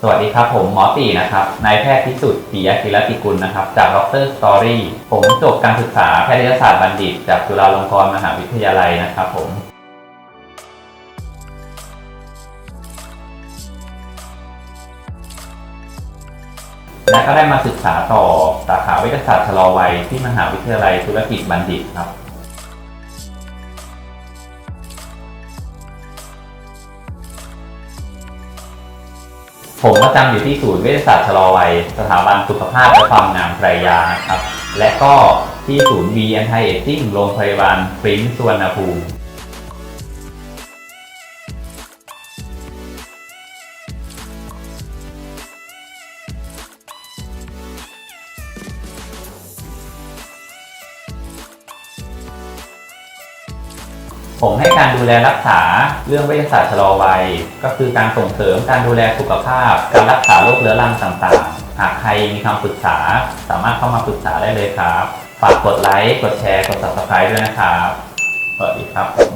สวัสดีครับผมหมอตีนะครับนายแพทย์พิสุทธิ์ปิยกิรติกุลนะครับ จากดรสตอรี่ผมจบการศึกษาแพทยศาสตร์บัณฑิต จากจุฬาลงกรณ์มหาวิทยาลัยนะครับผม และก็ได้มาศึกษาต่อสาขาวิทยาศาสตร์ชะลอวัยที่มหาวิทยาลัยธุรกิจบัณฑิตครับผมประจำอยู่ที่ศูนย์วิทยาศาสตร์ชะลอวัย สถาบันสุขภาพและความงามไตรยานะครับ และก็ที่ศูนย์ B Anti Aging โรงพยาบาลปริ้นสุวรรณภูมิ ผมให้การดูแลรักษาเรื่องวิทยาศาสตร์ชะลอวัย ก็คือการส่งเสริมการดูแลสุขภาพ การรักษาโรคเรื้อรังต่างๆ หากใครมีคำปรึกษา สามารถเข้ามาปรึกษาได้เลยครับ ฝากกดไลค์ กดแชร์ กด subscribe ด้วยนะครับ สวัสดีครับผม